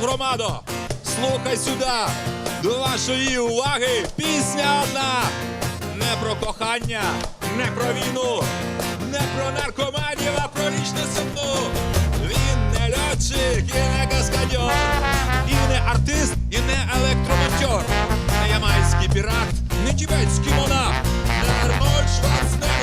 владо, слухай сюди. До вашої уваги пісня одна. Не про кохання, не про війну, не про наркоманів, а про вічну сумну. Він не льотчик і не каскадьор, і не артист, і не електромонтер, не ямайський пірат, не тібетський монах, не Арнольд Шварценеггер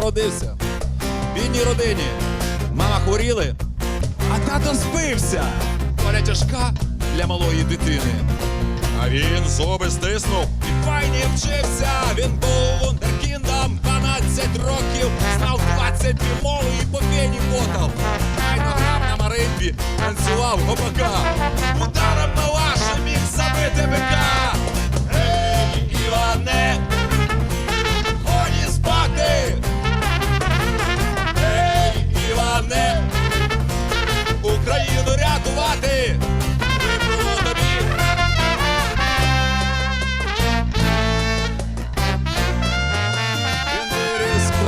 народився в бідній родині. Мама хворіли, а тато спився. Доля тяжка для малої дитини. А він зуби стиснув і файні вчився. Він був вундеркіндом 12 років, знав 20 мови і по пені потав. Файно грав на маримбі, танцював гопака.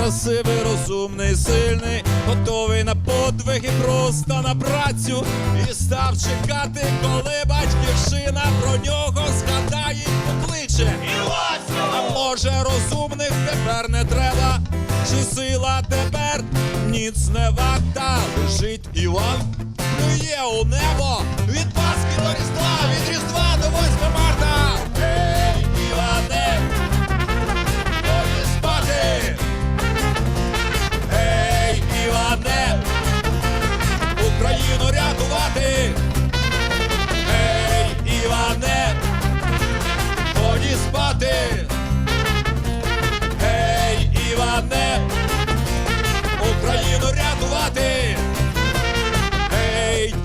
Красивий, розумний, сильний, готовий на подвиг і просто на працю. І став чекати, коли батьківщина про нього згадає й покличе. А може розумних тепер не треба, чи сила тепер ніц не варта. Лежить Іван, плює у небо від Пасхи до Різдва, від Різдва до 8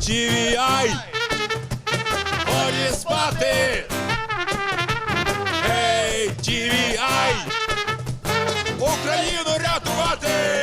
Ей, TVI! Годі спати! Ей, TVI! Україну рятувати!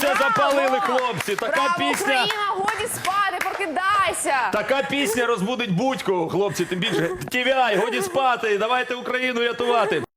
Це запалили хлопці. Така Браво, пісня. Україна, годі спати, прокидайся! Така пісня розбудить будь-кого, хлопці. Тим більше Тівяй, годі спати. Давайте Україну рятувати.